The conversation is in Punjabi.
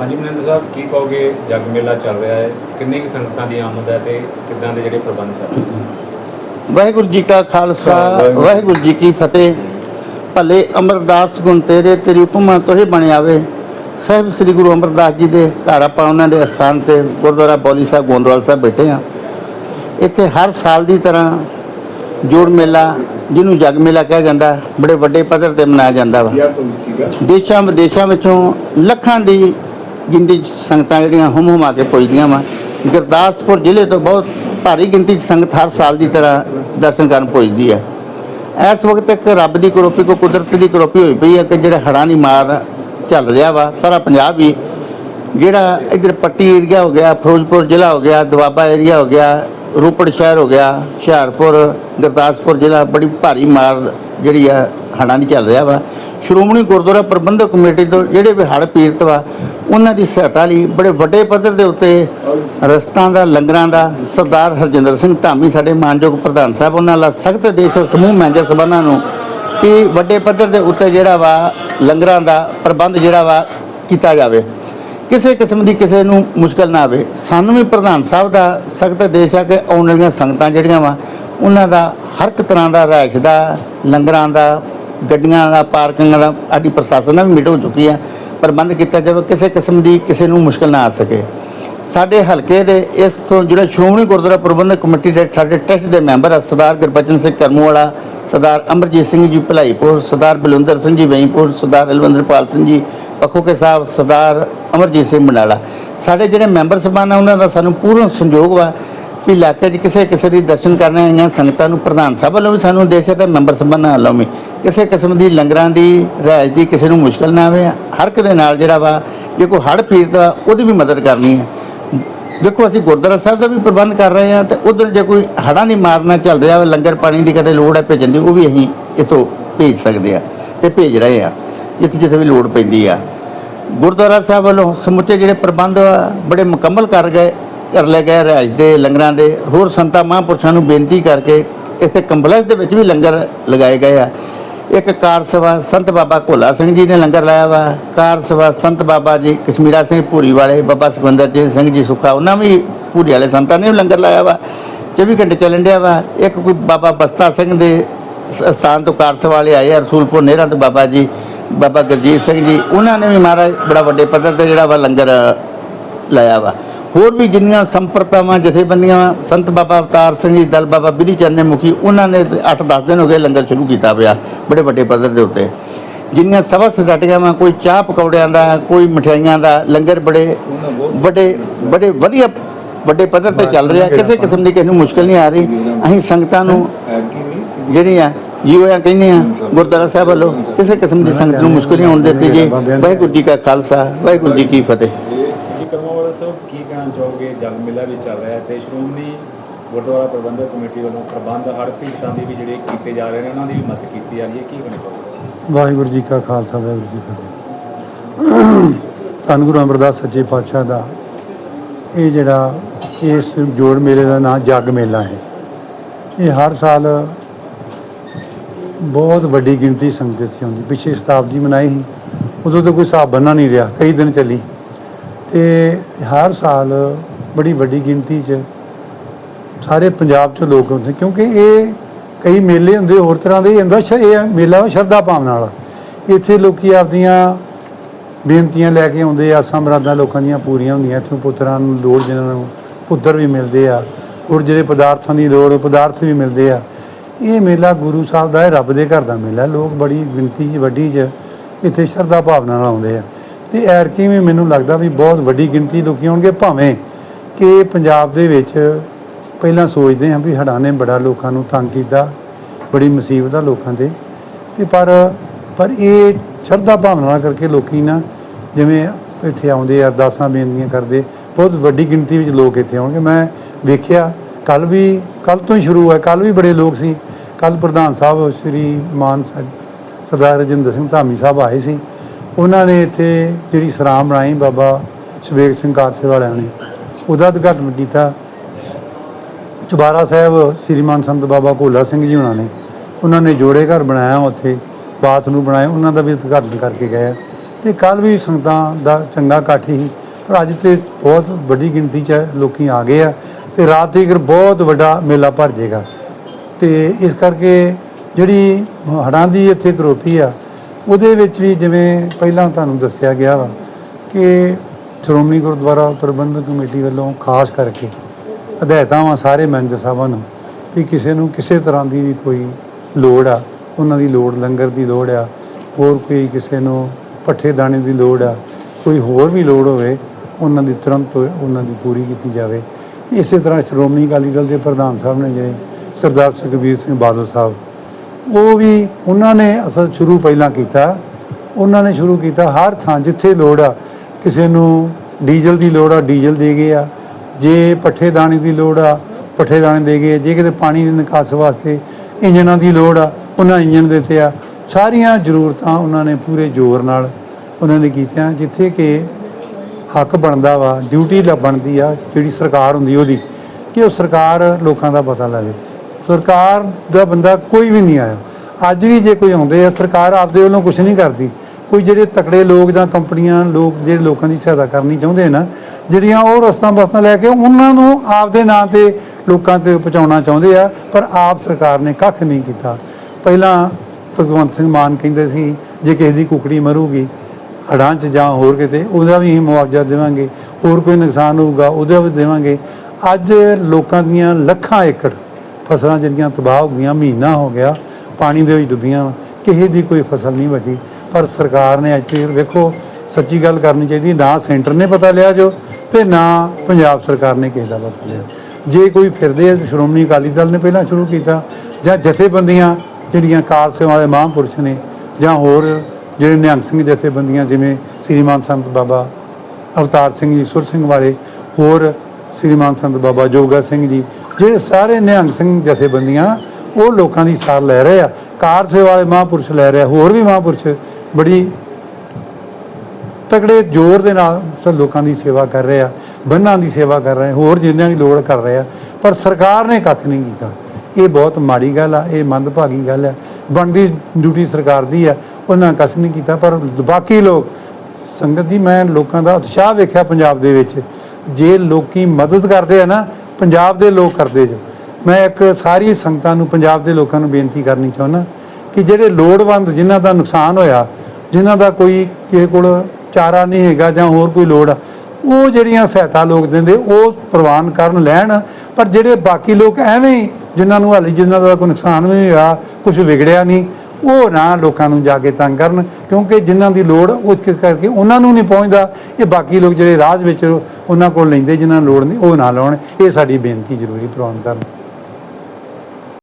ਹਾਂਜੀ ਮਨਿੰਦਰ ਸਾਹਿਬ ਕੀ ਕਹੋਗੇ? ਜਗ ਮੇਲਾ ਚੱਲ ਰਿਹਾ ਹੈ। ਕਿੰਨੀ ਕੁ ਸੰਗਤਾਂ ਦੀ ਆਮਦ ਹੈ ਤੇ ਕਿੱਦਾਂ ਦੇ ਜਿਹੜੇ ਪ੍ਰਬੰਧ ਚੱਲ ਰਹੇ ਵਾਹਿਗੁਰੂ ਜੀ ਕਾ ਖਾਲਸਾ ਵਾਹਿਗੁਰੂ। ਵਾਹਿਗੁਰੂ ਜੀ ਕੀ ਫਤਿਹ। ਭਲੇ ਅਮਰਦਾਸ ਗੁਣ ਤੇਰੇ ਤੇਰੀ ਉਪਮਾ ਤੋਹੇ ਬਣ ਆਵੇ। ਸਾਹਿਬ ਸ੍ਰੀ ਗੁਰੂ ਅਮਰਦਾਸ ਜੀ ਦੇ ਘਰ ਆਪਾਂ ਉਹਨਾਂ ਦੇ ਅਸਥਾਨ ਤੇ ਗੁਰਦੁਆਰਾ ਬੌਲੀ ਸਾਹਿਬ ਗੋਂਦਵਾਲ ਸਾਹਿਬ ਬੈਠੇ ਆ ਇੱਥੇ ਹਰ ਸਾਲ ਦੀ ਤਰ੍ਹਾਂ ਜੋੜ ਮੇਲਾ ਜਿਹਨੂੰ ਜਗ ਮੇਲਾ ਕਿਹਾ ਜਾਂਦਾ ਬੜੇ ਵੱਡੇ ਪੱਧਰ ਤੇ ਮਨਾਇਆ ਜਾਂਦਾ ਵਾ। ਦੇਸ਼ਾਂ ਵਿਦੇਸ਼ਾਂ ਵਿੱਚੋਂ ਲੱਖਾਂ ਦੀ ਗਿਣਤੀ 'ਚ ਸੰਗਤਾਂ ਜਿਹੜੀਆਂ ਹੁਮ ਹੁਮਾ ਕੇ ਪੁੱਜਦੀਆਂ ਵਾ। ਗੁਰਦਾਸਪੁਰ ਜ਼ਿਲ੍ਹੇ ਤੋਂ ਬਹੁਤ ਭਾਰੀ ਗਿਣਤੀ 'ਚ ਸੰਗਤ ਹਰ ਸਾਲ ਦੀ ਤਰ੍ਹਾਂ ਦਰਸ਼ਨ ਕਰਨ ਪੁੱਜਦੀ ਹੈ। ਇਸ ਵਕਤ ਇੱਕ ਰੱਬ ਦੀ ਕਰੋਪੀ ਕੋ ਕੁਦਰਤ ਦੀ ਕਰੋਪੀ ਹੋਈ ਪਈ ਹੈ ਕਿ ਜਿਹੜਾ ਹੜ੍ਹਾਂ ਦੀ ਮਾਰ ਚੱਲ ਰਿਹਾ ਵਾ। ਸਾਰਾ ਪੰਜਾਬ ਹੀ ਜਿਹੜਾ ਇਧਰ ਪੱਟੀ ਏਰੀਆ ਹੋ ਗਿਆ, ਫਿਰੋਜ਼ਪੁਰ ਜ਼ਿਲ੍ਹਾ ਹੋ ਗਿਆ ਦੁਆਬਾ ਏਰੀਆ ਹੋ ਗਿਆ, ਰੋਪੜ ਸ਼ਹਿਰ ਹੋ ਗਿਆ, ਹੁਸ਼ਿਆਰਪੁਰ, ਗੁਰਦਾਸਪੁਰ ਜ਼ਿਲ੍ਹਾ ਬੜੀ ਭਾਰੀ ਮਾਰ ਜਿਹੜੀ ਆ ਹੜ੍ਹਾਂ ਦੀ ਚੱਲ ਰਿਹਾ ਵਾ। ਸ਼੍ਰੋਮਣੀ ਗੁਰਦੁਆਰਾ ਪ੍ਰਬੰਧਕ ਕਮੇਟੀ ਤੋਂ ਜਿਹੜੇ ਵੀ ਹੜ੍ਹ ਪੀੜਤ ਵਾ, ਉਹਨਾਂ ਦੀ ਸਹਾਇਤਾ ਲਈ ਬੜੇ ਵੱਡੇ ਪੱਧਰ ਦੇ ਉੱਤੇ ਰਸਤਾਂ ਦਾ, ਲੰਗਰਾਂ ਦਾ ਸਰਦਾਰ ਹਰਜਿੰਦਰ ਸਿੰਘ ਧਾਮੀ, ਸਾਡੇ ਮਾਨਯੋਗ ਪ੍ਰਧਾਨ ਸਾਹਿਬ, ਉਹਨਾਂ ਦਾ ਸਖਤ ਦੇਸ਼ ਸਮੂਹ ਮੈਨੇਜਰ ਸਭਾਨਾਂ ਨੂੰ ਕਿ ਵੱਡੇ ਪੱਧਰ ਦੇ ਉੱਤੇ ਜਿਹੜਾ ਵਾ ਲੰਗਰਾਂ ਦਾ ਪ੍ਰਬੰਧ ਜਿਹੜਾ ਵਾ ਕੀਤਾ ਜਾਵੇ। ਕਿਸੇ ਕਿਸਮ ਦੀ ਕਿਸੇ ਨੂੰ ਮੁਸ਼ਕਲ ਨਾ ਆਵੇ। ਸਾਨੂੰ ਵੀ ਪ੍ਰਧਾਨ ਸਾਹਿਬ ਦਾ ਸਖਤ ਦੇਸ਼ ਆ ਕਿ ਆਉਣ ਵਾਲੀਆਂ ਸੰਗਤਾਂ ਜਿਹੜੀਆਂ ਵਾ ਉਹਨਾਂ ਦਾ ਹਰ ਇੱਕ ਤਰ੍ਹਾਂ ਦਾ ਰਾਇਸ਼ ਦਾ, ਲੰਗਰਾਂ ਦਾ, ਗੱਡੀਆਂ ਦਾ, ਪਾਰਕਿੰਗ ਦਾ ਆਦਿ ਪ੍ਰਸ਼ਾਸਨ ਨਾਲ ਵੀ ਮੀਟ ਹੋ ਚੁੱਕੀ ਹੈ। ਪ੍ਰਬੰਧ ਕੀਤਾ ਜਾਵੇ, ਕਿਸੇ ਕਿਸਮ ਦੀ ਕਿਸੇ ਨੂੰ ਮੁਸ਼ਕਲ ਨਾ ਆ ਸਕੇ। ਸਾਡੇ ਹਲਕੇ ਦੇ ਇਸ ਤੋਂ ਜਿਹੜਾ ਸ਼੍ਰੋਮਣੀ ਗੁਰਦੁਆਰਾ ਪ੍ਰਬੰਧਕ ਕਮੇਟੀ ਦੇ, ਸਾਡੇ ਟੈਸਟ ਦੇ ਮੈਂਬਰ ਆ, ਸਰਦਾਰ ਗੁਰਬਚਨ ਸਿੰਘ ਕਰਮੂਵਾਲਾ, ਸਰਦਾਰ ਅਮਰਜੀਤ ਸਿੰਘ ਜੀ ਭਲਾਈਪੁਰ, ਸਰਦਾਰ ਬਲਵਿੰਦਰ ਸਿੰਘ ਜੀ ਵੈਂਪੁਰ, ਸਰਦਾਰ ਅਲਵਿੰਦਰਪਾਲ ਸਿੰਘ ਜੀ ਪੱਖੋਕੇ ਸਾਹਿਬ, ਸਰਦਾਰ ਅਮਰਜੀਤ ਸਿੰਘ ਬਨਾਲਾ ਸਾਡੇ ਜਿਹੜੇ ਮੈਂਬਰ ਸਭਾਨ ਆ ਉਹਨਾਂ ਦਾ ਸਾਨੂੰ ਪੂਰਨ ਸੰਯੋਗ ਵਾ ਵੀ ਇਲਾਕੇ 'ਚ ਕਿਸੇ ਕਿਸੇ ਦੀ ਦਰਸ਼ਨ ਕਰਨ ਆਈਆਂ ਸੰਗਤਾਂ ਨੂੰ, ਪ੍ਰਧਾਨ ਸਾਹਿਬ ਵੱਲੋਂ ਵੀ ਸਾਨੂੰ ਦੇਸ਼ ਤੇ ਮੈਂਬਰ ਸਭਾਨਾਂ ਵੱਲੋਂ ਵੀ। ਕਿਸੇ ਕਿਸਮ ਦੀ ਲੰਗਰਾਂ ਦੀ ਰਿਹਾਇਸ਼ ਦੀ ਕਿਸੇ ਨੂੰ ਮੁਸ਼ਕਲ ਨਾ ਆਵੇ। ਹਰ ਇੱਕ ਦੇ ਨਾਲ ਜਿਹੜਾ ਵਾ, ਜੇ ਕੋਈ ਹੜ੍ਹ ਪੀੜਤ ਆ, ਉਹਦੀ ਵੀ ਮਦਦ ਕਰਨੀ ਹੈ। ਦੇਖੋ, ਅਸੀਂ ਗੁਰਦੁਆਰਾ ਸਾਹਿਬ ਦਾ ਵੀ ਪ੍ਰਬੰਧ ਕਰ ਰਹੇ ਹਾਂ ਤੇ ਉਧਰ ਜੇ ਕੋਈ ਹੜ੍ਹਾਂ ਦੀ ਮਾਰਨਾ ਚੱਲ ਰਿਹਾ ਵਾ, ਲੰਗਰ ਪਾਣੀ ਦੀ ਕਦੇ ਲੋੜ ਹੈ ਭੇਜਣ ਦੀ, ਉਹ ਵੀ ਅਸੀਂ ਇਥੋਂ ਭੇਜ ਸਕਦੇ ਆ ਤੇ ਭੇਜ ਰਹੇ ਆ ਜਿੱਥੇ ਜਿੱਥੇ ਵੀ ਲੋੜ ਪੈਂਦੀ ਆ। ਗੁਰਦੁਆਰਾ ਸਾਹਿਬ ਵੱਲੋਂ ਸਮੁੱਚੇ ਜਿਹੜੇ ਪ੍ਰਬੰਧ ਆ, ਬੜੇ ਮੁਕੰਮਲ ਕਰ ਗਏ। ਕਰਲੇ ਗਏ ਰਿਹਾਇਸ਼ ਦੇ, ਲੰਗਰਾਂ ਦੇ। ਹੋਰ ਸੰਤਾਂ ਮਹਾਂਪੁਰਸ਼ਾਂ ਨੂੰ ਬੇਨਤੀ ਕਰਕੇ ਇੱਥੇ ਕੰਪਲੈਕਸ ਦੇ ਵਿੱਚ ਵੀ ਲੰਗਰ ਲਗਾਏ ਗਏ ਆ। ਇੱਕ ਕਾਰ ਸਭਾ ਸੰਤ ਬਾਬਾ ਭੋਲਾ ਸਿੰਘ ਜੀ ਨੇ ਲੰਗਰ ਲਾਇਆ ਵਾ। ਕਾਰ ਸਭਾ ਸੰਤ ਬਾਬਾ ਜੀ ਕਸ਼ਮੀਰਾ ਸਿੰਘ ਭੂਰੀ ਵਾਲੇ, ਬਾਬਾ ਸੁਖਵਿੰਦਰ ਸਿੰਘ ਜੀ ਸੁੱਖਾ, ਉਹਨਾਂ ਵੀ ਭੂਰੀ ਵਾਲੇ ਸੰਤਾਂ ਨੇ ਵੀ ਲੰਗਰ ਲਾਇਆ ਵਾ। 24 ਘੰਟੇ ਚੱਲਣ ਡਿਆ ਵਾ। ਇੱਕ ਕੋਈ ਬਾਬਾ ਬਸਤਾ ਸਿੰਘ ਦੇ ਸਥਾਨ ਤੋਂ ਕਾਰ ਵਾਲੇ ਆਏ ਆ, ਰਸੂਲਪੁਰ ਨਹਿਰਾਂ ਤੋਂ ਬਾਬਾ ਜੀ, ਬਾਬਾ ਗੁਰਜੀਤ ਸਿੰਘ ਜੀ। ਉਹਨਾਂ ਨੇ ਵੀ ਮਹਾਰਾਜ ਬੜਾ ਵੱਡੇ ਪੱਧਰ ਤੇ ਜਿਹੜਾ ਵਾ ਲੰਗਰ ਲਾਇਆ ਵਾ। ਹੋਰ ਵੀ ਜਿੰਨੀਆਂ ਸੰਪਰਤਾਵਾਂ, ਜਥੇਬੰਦੀਆਂ, ਸੰਤ ਬਾਬਾ ਅਵਤਾਰ ਸਿੰਘ ਜੀ, ਦਲ ਬਾਬਾ ਬਿਧੀ ਚੰਦ ਨੇ ਮੁਖੀ, ਉਹਨਾਂ ਨੇ 8-10 ਦਿਨ ਹੋ ਗਏ ਲੰਗਰ ਸ਼ੁਰੂ ਕੀਤਾ ਪਿਆ, ਬੜੇ ਵੱਡੇ ਪੱਧਰ ਦੇ ਉੱਤੇ। ਜਿੰਨੀਆਂ ਸਭਾ ਸਜਾਟੀਆਂ ਵਾ, ਕੋਈ ਚਾਹ ਪਕੌੜਿਆਂ ਦਾ, ਕੋਈ ਮਠਿਆਈਆਂ ਦਾ, ਲੰਗਰ ਬੜੇ ਵੱਡੇ ਬੜੇ ਵਧੀਆ, ਵੱਡੇ ਪੱਧਰ ਤੇ ਚੱਲ ਰਿਹਾ, ਕਿਸੇ ਕਿਸਮ ਦੀ ਕਿਸੇ ਨੂੰ ਮੁਸ਼ਕਲ ਨਹੀਂ ਆ ਰਹੀ। ਅਸੀਂ ਸੰਗਤਾਂ ਨੂੰ ਜਿਹੜੀਆਂ ਜੀਓ ਕਹਿੰਦੇ ਆ, ਗੁਰਦੁਆਰਾ ਸਾਹਿਬ ਵੱਲੋਂ, ਕਿਸੇ ਕਿਸਮ ਦੀ ਸੰਗਤ ਨੂੰ ਮੁਸ਼ਕਲ ਨਹੀਂ ਆਉਣ ਦਿੱਤੀ ਜੀ ਵਾਹਿਗੁਰੂ ਜੀ ਕਾ ਖਾਲਸਾ, ਵਾਹਿਗੁਰੂ ਜੀ ਕੀ ਫਤਿਹ। ਕੀ ਕਹਿਣਾ ਚਾਹੋਗੇ? ਜਗ ਮੇਲਾ ਵੀ ਚੱਲ ਰਿਹਾ ਤੇ ਸ਼੍ਰੋਮਣੀ ਗੁਰਦੁਆਰਾ ਪ੍ਰਬੰਧਕ ਕਮੇਟੀ ਵੱਲੋਂ ਪ੍ਰਬੰਧ ਹੜ੍ਹ ਪੀੜਤਾਂ ਦੀ ਵੀ ਜਿਹੜੇ ਕੀਤੇ ਜਾ ਰਹੇ ਨੇ, ਉਹਨਾਂ ਦੀ ਵੀ ਮਦਦ ਕੀਤੀ ਜਾ ਰਹੀ ਹੈ। ਕੀ ਕਹਿਣਾ ਵਾਹਿਗੁਰੂ ਜੀ ਕਾ ਖਾਲਸਾ, ਵਾਹਿਗੁਰੂ ਜੀ ਕੀ ਫਤਿਹ। ਧੰਨ ਗੁਰੂ ਅਮਰਦਾਸ ਸੱਚੇ ਪਾਤਸ਼ਾਹ ਦਾ ਇਹ ਜਿਹੜਾ ਇਸ ਜੋੜ ਮੇਲੇ ਦਾ ਨਾਮ ਜਗ ਮੇਲਾ ਹੈ। ਇਹ ਹਰ ਸਾਲ ਬਹੁਤ ਵੱਡੀ ਗਿਣਤੀ ਸੰਗਤ ਇੱਥੇ ਆਉਂਦੀ। ਪਿਛੇ ਸ਼ਤਾਬਦੀ ਮਨਾਈ ਸੀ, ਉਦੋਂ ਤਾਂ ਕੋਈ ਹਿਸਾਬ ਬੰਨਾ ਨਹੀਂ ਰਿਹਾ। ਕਈ ਦਿਨ ਚੱਲੀ। ਤੇ ਹਰ ਸਾਲ ਬੜੀ ਵੱਡੀ ਗਿਣਤੀ 'ਚ ਸਾਰੇ ਪੰਜਾਬ 'ਚ ਲੋਕ ਆਉਂਦੇ ਕਿਉਂਕਿ ਇਹ ਕਈ ਮੇਲੇ ਹੁੰਦੇ, ਹੋਰ ਤਰ੍ਹਾਂ ਦੇ ਇਹ ਹੁੰਦਾ। ਸ਼- ਇਹ ਮੇਲਾ ਸ਼ਰਧਾ ਭਾਵਨਾ ਵਾਲਾ ਇੱਥੇ ਲੋਕੀ ਆਪਦੀਆਂ ਬੇਨਤੀਆਂ ਲੈ ਕੇ ਆਉਂਦੇ ਆ, ਆਸਾਂ ਮੁਰਾਦਾਂ ਲੋਕਾਂ ਦੀਆਂ ਪੂਰੀਆਂ ਹੁੰਦੀਆਂ। ਇੱਥੋਂ ਪੁੱਤਰਾਂ ਨੂੰ ਲੋੜ ਜਿਹਨਾਂ ਨੂੰ ਪੁੱਤਰ ਵੀ ਮਿਲਦੇ ਆ ਔਰ ਜਿਹੜੇ ਪਦਾਰਥਾਂ ਦੀ ਲੋੜ, ਪਦਾਰਥ ਵੀ ਮਿਲਦੇ ਆ। ਇਹ ਮੇਲਾ ਗੁਰੂ ਸਾਹਿਬ ਦਾ ਹੈ, ਰੱਬ ਦੇ ਘਰ ਦਾ ਮੇਲਾ। ਲੋਕ ਬੜੀ ਗਿਣਤੀ 'ਚ, ਵੱਡੀ 'ਚ ਇੱਥੇ ਸ਼ਰਧਾ ਭਾਵਨਾ ਨਾਲ ਆਉਂਦੇ ਆ। ਤੇ ਐਰਕੀ ਵੀ ਮੈਨੂੰ ਲੱਗਦਾ ਵੀ ਬਹੁਤ ਵੱਡੀ ਗਿਣਤੀ ਲੋਕੀ ਆਉਣਗੇ ਭਾਵੇਂ ਕਿ ਪੰਜਾਬ ਦੇ ਵਿੱਚ ਪਹਿਲਾਂ ਸੋਚਦੇ ਹਾਂ ਵੀ ਹੜ੍ਹਾਂ ਨੇ ਬੜਾ ਲੋਕਾਂ ਨੂੰ ਤੰਗ ਕੀਤਾ, ਬੜੀ ਮੁਸੀਬਤ ਆ ਲੋਕਾਂ ਤੇ ਤੇ ਪਰ ਪਰ ਇਹ ਸ਼ਰਧਾ ਭਾਵਨਾ ਕਰਕੇ ਲੋਕੀ ਨਾ ਜਿਵੇਂ ਇੱਥੇ ਆਉਂਦੇ ਆ, ਅਰਦਾਸਾਂ ਬੇਨਤੀਆਂ ਕਰਦੇ, ਬਹੁਤ ਵੱਡੀ ਗਿਣਤੀ ਵਿੱਚ ਲੋਕ ਇੱਥੇ ਆਉਣਗੇ। ਮੈਂ ਵੇਖਿਆ ਕੱਲ ਵੀ ਕੱਲ ਤੋਂ ਹੀ ਸ਼ੁਰੂ ਹੋਇਆ ਕੱਲ ਵੀ ਬੜੇ ਲੋਕ ਸੀ। ਕੱਲ ਪ੍ਰਧਾਨ ਸਾਹਿਬ, ਸ੍ਰੀ ਮਾਨ ਸਰਦਾਰ ਰਜਿੰਦਰ ਸਿੰਘ ਧਾਮੀ ਸਾਹਿਬ ਆਏ ਸੀ। ਉਹਨਾਂ ਨੇ ਇੱਥੇ ਜਿਹੜੀ ਸਰਾਮ ਬਣਾਈ ਬਾਬਾ ਸਵੇਗ ਸਿੰਘ ਕਾਰਸੇ ਵਾਲਿਆਂ ਨੇ ਉਹਦਾ ਉਦਘਾਟਨ ਕੀਤਾ। ਚੁਬਾਰਾ ਸਾਹਿਬ, ਸ੍ਰੀਮਾਨ ਸੰਤ ਬਾਬਾ ਭੋਲਾ ਸਿੰਘ ਜੀ ਉਹਨਾਂ ਨੇ ਉਹਨਾਂ ਨੇ ਜੋੜੇ ਘਰ ਬਣਾਇਆ ਉੱਥੇ ਬਾਥ ਨੂੰ ਬਣਾਇਆ ਉਹਨਾਂ ਦਾ ਵੀ ਉਦਘਾਟਨ ਕਰਕੇ ਗਏ ਤੇ ਕੱਲ ਵੀ ਸੰਗਤਾਂ ਦਾ ਚੰਗਾ ਇਕੱਠ ਹੀ, ਪਰ ਅੱਜ ਤੇ ਬਹੁਤ ਵੱਡੀ ਗਿਣਤੀ 'ਚ ਲੋਕੀ ਆ ਗਏ ਆ ਤੇ ਰਾਤ ਤੀਕ ਬਹੁਤ ਵੱਡਾ ਮੇਲਾ ਭਰ ਜਾਏਗਾ ਤੇ ਇਸ ਕਰਕੇ ਜਿਹੜੀ ਹੜ੍ਹਾਂ ਦੀ ਇੱਥੇ ਕਰੋਪੀ ਆ ਉਹਦੇ ਵਿੱਚ ਵੀ ਜਿਵੇਂ ਪਹਿਲਾਂ ਤੁਹਾਨੂੰ ਦੱਸਿਆ ਗਿਆ ਵਾ ਕਿ ਸ਼੍ਰੋਮਣੀ ਗੁਰਦੁਆਰਾ ਪ੍ਰਬੰਧਕ ਕਮੇਟੀ ਵੱਲੋਂ ਖਾਸ ਕਰਕੇ ਹਦਾਇਤਾਂ ਵਾ ਸਾਰੇ ਮੈਨੇਜਰ ਸਾਹਿਬਾਂ ਨੂੰ ਵੀ ਕਿਸੇ ਨੂੰ ਕਿਸੇ ਤਰ੍ਹਾਂ ਦੀ ਵੀ ਕੋਈ ਲੋੜ ਆ, ਉਹਨਾਂ ਦੀ ਲੋੜ, ਲੰਗਰ ਦੀ ਲੋੜ ਆ, ਹੋਰ ਕੋਈ ਕਿਸੇ ਨੂੰ ਪੱਠੇ ਦਾਣੇ ਦੀ ਲੋੜ ਆ, ਕੋਈ ਹੋਰ ਵੀ ਲੋੜ ਹੋਵੇ, ਉਹਨਾਂ ਦੀ ਤੁਰੰਤ ਉਹਨਾਂ ਦੀ ਪੂਰੀ ਕੀਤੀ ਜਾਵੇ। ਇਸੇ ਤਰ੍ਹਾਂ ਸ਼੍ਰੋਮਣੀ ਅਕਾਲੀ ਦਲ ਦੇ ਪ੍ਰਧਾਨ ਸਾਹਿਬ ਨੇ ਜਿਹੜੇ ਸਰਦਾਰ ਸੁਖਬੀਰ ਸਿੰਘ ਬਾਦਲ ਸਾਹਿਬ ਉਹ ਵੀ ਉਹਨਾਂ ਨੇ ਅਸਲ ਸ਼ੁਰੂ ਪਹਿਲਾਂ ਕੀਤਾ। ਉਹਨਾਂ ਨੇ ਸ਼ੁਰੂ ਕੀਤਾ ਹਰ ਥਾਂ ਜਿੱਥੇ ਲੋੜ ਆ, ਕਿਸੇ ਨੂੰ ਡੀਜ਼ਲ ਦੀ ਲੋੜ ਆ, ਡੀਜ਼ਲ ਦੇ ਗਏ ਆ। ਜੇ ਪੱਠੇ ਦਾਣੇ ਦੀ ਲੋੜ ਆ, ਪੱਠੇ ਦਾਣੇ ਦੇ ਗਏ। ਜੇ ਕਿਤੇ ਪਾਣੀ ਦੀ ਨਿਕਾਸ ਵਾਸਤੇ ਇੰਜਨਾਂ ਦੀ ਲੋੜ ਆ, ਉਹਨਾਂ ਇੰਜਨ ਦਿੱਤੇ ਆ। ਸਾਰੀਆਂ ਜ਼ਰੂਰਤਾਂ ਉਹਨਾਂ ਨੇ ਪੂਰੇ ਜ਼ੋਰ ਨਾਲ ਉਹਨਾਂ ਨੇ ਕੀਤੀਆਂ, ਜਿੱਥੇ ਕਿ ਹੱਕ ਬਣਦਾ ਵਾ, ਡਿਊਟੀ ਲ ਬਣਦੀ ਆ, ਜਿਹੜੀ ਸਰਕਾਰ ਹੁੰਦੀ ਉਹਦੀ, ਕਿ ਉਹ ਸਰਕਾਰ ਲੋਕਾਂ ਦਾ ਪਤਾ ਲਾਵੇ। ਸਰਕਾਰ ਦਾ ਬੰਦਾ ਕੋਈ ਵੀ ਨਹੀਂ ਆਇਆ। ਅੱਜ ਵੀ ਜੇ ਕੋਈ ਆਉਂਦੇ ਆ, ਸਰਕਾਰ ਆਪਦੇ ਵੱਲੋਂ ਕੁਝ ਨਹੀਂ ਕਰਦੀ। ਕੋਈ ਜਿਹੜੇ ਤਕੜੇ ਲੋਕ ਜਾਂ ਕੰਪਨੀਆਂ, ਲੋਕ ਜਿਹੜੇ ਲੋਕਾਂ ਦੀ ਸਹਾਇਤਾ ਕਰਨੀ ਚਾਹੁੰਦੇ ਨਾ ਜਿਹੜੀਆਂ ਉਹ ਰਸਤਾ ਬਸਤਾਂ ਲੈ ਕੇ ਉਹਨਾਂ ਨੂੰ ਆਪਦੇ ਨਾਂ ਤੇ ਲੋਕਾਂ ਤੇ ਪਹੁੰਚਾਉਣਾ ਚਾਹੁੰਦੇ ਆ, ਪਰ ਆਪ ਸਰਕਾਰ ਨੇ ਕੱਖ ਨਹੀਂ ਕੀਤਾ। ਪਹਿਲਾਂ ਭਗਵੰਤ ਸਿੰਘ ਮਾਨ ਕਹਿੰਦੇ ਸੀ, ਜੇ ਕਿਸੇ ਦੀ ਕੁਕੜੀ ਮਰੂਗੀ, ਹੜ੍ਹਾਂ 'ਚ ਜਾਂ ਹੋਰ ਕਿਤੇ, ਉਹਦਾ ਵੀ ਅਸੀਂ ਮੁਆਵਜ਼ਾ ਦੇਵਾਂਗੇ। ਹੋਰ ਕੋਈ ਨੁਕਸਾਨ ਹੋਊਗਾ, ਉਹਦਾ ਵੀ ਦੇਵਾਂਗੇ। ਅੱਜ ਲੋਕਾਂ ਦੀਆਂ ਲੱਖਾਂ ਏਕੜ ਫਸਲਾਂ ਜਿਹੜੀਆਂ ਤਬਾਹ ਹੋ ਗਈਆਂ, ਮਹੀਨਾ ਹੋ ਗਿਆ, ਪਾਣੀ ਦੇ ਵਿੱਚ ਡੁੱਬੀਆਂ, ਕਿਸੇ ਦੀ ਕੋਈ ਫਸਲ ਨਹੀਂ ਬਚੀ। ਪਰ ਸਰਕਾਰ ਨੇ ਅੱਜ ਵੇਖੋ, ਸੱਚੀ ਗੱਲ ਕਰਨੀ ਚਾਹੀਦੀ, ਨਾ ਸੈਂਟਰ ਨੇ ਪਤਾ ਲਿਆ ਜੋ, ਤੇ ਨਾ ਪੰਜਾਬ ਸਰਕਾਰ ਨੇ ਕਿਸੇ ਦਾ ਪਤਾ ਲਿਆ। ਜੇ ਕੋਈ ਫਿਰਦੇ ਸ਼੍ਰੋਮਣੀ ਅਕਾਲੀ ਦਲ ਨੇ ਪਹਿਲਾਂ ਸ਼ੁਰੂ ਕੀਤਾ, ਜਾਂ ਜਥੇਬੰਦੀਆਂ ਜਿਹੜੀਆਂ ਕਾਲਸੇ ਵਾਲੇ ਮਹਾਂਪੁਰਸ਼ ਨੇ, ਜਾਂ ਹੋਰ ਜਿਹੜੇ ਨਿਹੰਗ ਸਿੰਘ ਜਥੇਬੰਦੀਆਂ, ਜਿਵੇਂ ਸ੍ਰੀਮਾਨ ਸੰਤ ਬਾਬਾ ਅਵਤਾਰ ਸਿੰਘ ਜੀ, ਸੁਰ ਸਿੰਘ ਵਾਲੇ, ਹੋਰ ਸ੍ਰੀਮਾਨ ਸੰਤ ਬਾਬਾ ਜੋਗਾ ਸਿੰਘ ਜੀ ਜਿਹੜੇ ਸਾਰੇ ਨਿਹੰਗ ਸਿੰਘ ਜਥੇਬੰਦੀਆਂ, ਉਹ ਲੋਕਾਂ ਦੀ ਸਾਰ ਲੈ ਰਹੇ ਆ। ਕਾਰ ਸੇਵਾ ਵਾਲੇ ਮਹਾਂਪੁਰਸ਼ ਲੈ ਰਹੇ ਹੋਰ ਵੀ ਮਹਾਂਪੁਰਸ਼ ਬੜੀ ਤਕੜੇ ਜ਼ੋਰ ਦੇ ਨਾਲ ਸਭ ਲੋਕਾਂ ਦੀ ਸੇਵਾ ਕਰ ਰਹੇ ਆ, ਬੰਨਾਂ ਦੀ ਸੇਵਾ ਕਰ ਰਹੇ ਹੋਰ ਜਿੰਨਿਆਂ ਦੀ ਲੋੜ ਕਰ ਰਹੇ ਆ। ਪਰ ਸਰਕਾਰ ਨੇ ਕੱਖ ਨਹੀਂ ਕੀਤਾ। ਇਹ ਬਹੁਤ ਮਾੜੀ ਗੱਲ ਆ, ਇਹ ਮੰਦਭਾਗੀ ਗੱਲ ਆ। ਬਣਦੀ ਡਿਊਟੀ ਸਰਕਾਰ ਦੀ ਆ, ਉਹਨਾਂ ਕੱਖ ਨਹੀਂ ਕੀਤਾ, ਪਰ ਬਾਕੀ ਲੋਕ, ਸੰਗਤ ਦੀ ਮੈਂ ਲੋਕਾਂ ਦਾ ਉਤਸ਼ਾਹ ਵੇਖਿਆ ਪੰਜਾਬ ਦੇ ਵਿੱਚ, ਜੇ ਲੋਕੀ ਮਦਦ ਕਰਦੇ ਆ ਨਾ ਪੰਜਾਬ ਦੇ ਲੋਕ ਕਰਦੇ ਜੋ। ਮੈਂ ਇੱਕ ਸਾਰੀ ਸੰਗਤਾਂ ਨੂੰ ਪੰਜਾਬ ਦੇ ਲੋਕਾਂ ਨੂੰ ਬੇਨਤੀ ਕਰਨੀ ਚਾਹੁੰਦਾ ਕਿ ਜਿਹੜੇ ਲੋੜਵੰਦ ਜਿਨ੍ਹਾਂ ਦਾ ਨੁਕਸਾਨ ਹੋਇਆ, ਜਿਨ੍ਹਾਂ ਦਾ ਕੋਈ ਕਿਸੇ ਕੋਲ ਚਾਰਾ ਨਹੀਂ ਹੈਗਾ ਜਾਂ ਹੋਰ ਕੋਈ ਲੋੜ ਆ, ਉਹ ਜਿਹੜੀਆਂ ਸਹਾਇਤਾ ਲੋਕ ਦਿੰਦੇ, ਉਹ ਪ੍ਰਵਾਨ ਕਰਨ ਲੈਣ, ਪਰ ਜਿਹੜੇ ਬਾਕੀ ਲੋਕ ਐਵੇਂ ਹੀ ਜਿਨ੍ਹਾਂ ਨੂੰ ਹਾਲੇ ਜਿਨ੍ਹਾਂ ਦਾ ਕੋਈ ਨੁਕਸਾਨ ਵੀ ਨਹੀਂ ਹੋਇਆ ਕੁਝ ਵਿਗੜਿਆ ਨਹੀਂ ਉਹ ਨਾ ਲੋਕਾਂ ਨੂੰ ਜਾ ਕੇ ਤੰਗ ਕਰਨ, ਕਿਉਂਕਿ ਜਿਨ੍ਹਾਂ ਦੀ ਲੋੜ ਉਹ ਕਿਸ ਕਰਕੇ ਉਹਨਾਂ ਨੂੰ ਨਹੀਂ ਪਹੁੰਚਦਾ। ਇਹ ਬਾਕੀ ਲੋਕ ਜਿਹੜੇ ਰਾਜ ਵਿੱਚ ਉਹਨਾਂ ਕੋਲ ਲੈਂਦੇ, ਜਿਨ੍ਹਾਂ ਨੂੰ ਲੋੜ ਨਹੀਂ, ਉਹ ਨਾ ਲਾਉਣ। ਇਹ ਸਾਡੀ ਬੇਨਤੀ ਜ਼ਰੂਰੀ ਪ੍ਰਵਾਨ ਕਰਨ